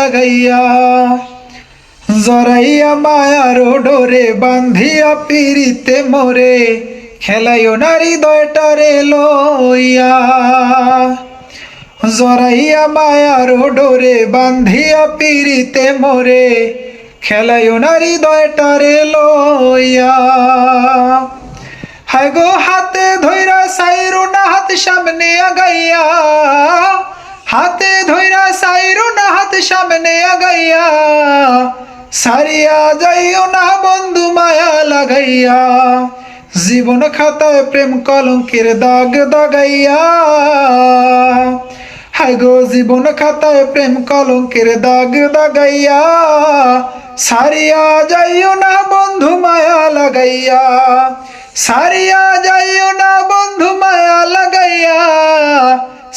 লাগাইয়া জরাইয়া মায়ার ডোরে বান্ধিয়া পিরিতে মোরে, খেলাইও নারী দয়টারে লইয়া। জরাইয়া মায়ার ডোরে বান্ধিয়া পিরিতে মোরে, খেলাইও নারী দয়টারে লইয়া। হায় গো হাতে ধইরা সাইরো না হাত সামনে আগাইয়া ধইরা সাইরো না হাত সামনে আগাইয়া, সারিয়া যাইও না বন্ধু মায়া লাগাইয়া। জীবন খাতায় প্রেম কলঙ্কের দাগ দাগাইয়া। হায় গো, জীবন খাতায় প্রেম কলঙ্কের দাগ দাগাইয়া, সারিয়া যাইও না বন্ধু মায়া লাগাইয়া। সারিয়া যাইও না বন্ধু মায়া লাগাইয়া,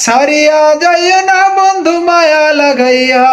সারিয়া যাইও না বন্ধু মায়া লাগাইয়া।